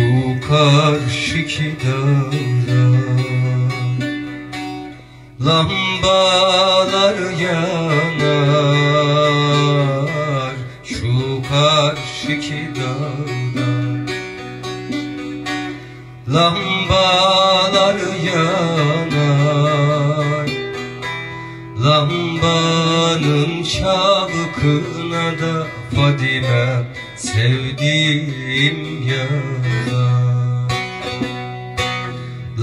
Şu karşıki dağda Lambalar yanar Şu karşıki dağda Lambalar yanar Lambanın çabukuna da Fadime sevdiğim yanar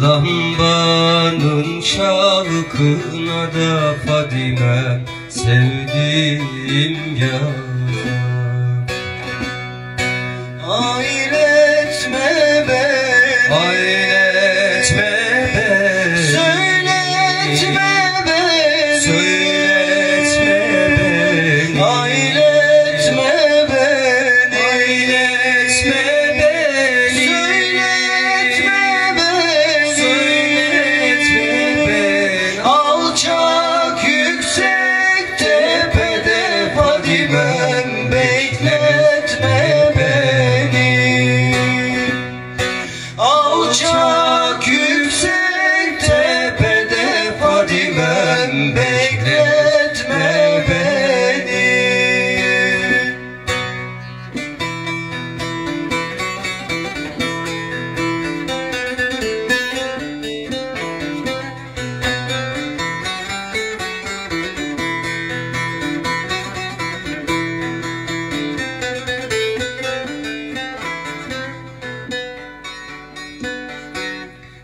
Lambanın çabukuna da Fadime sevdiğim yanar Ailetme bekletme beni.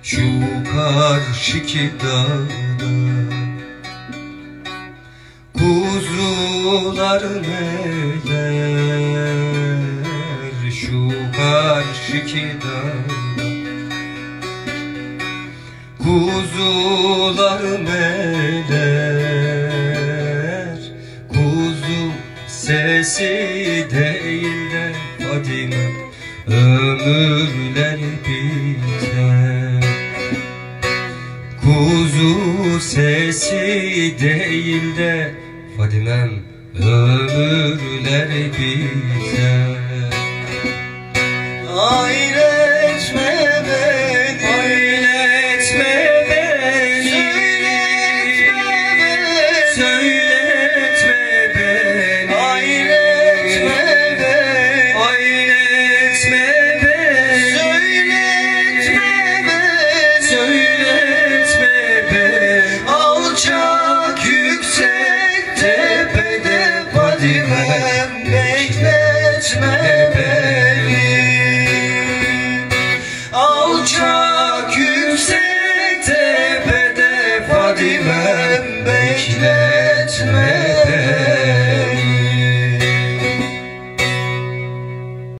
Şu karşıki dağda Kuzular neler Şu karşıki Kuzular neler Kuzu sesi değil de Fadime. Ömürler biter. Kuzu sesi değil de Fadimem ömürler biter etme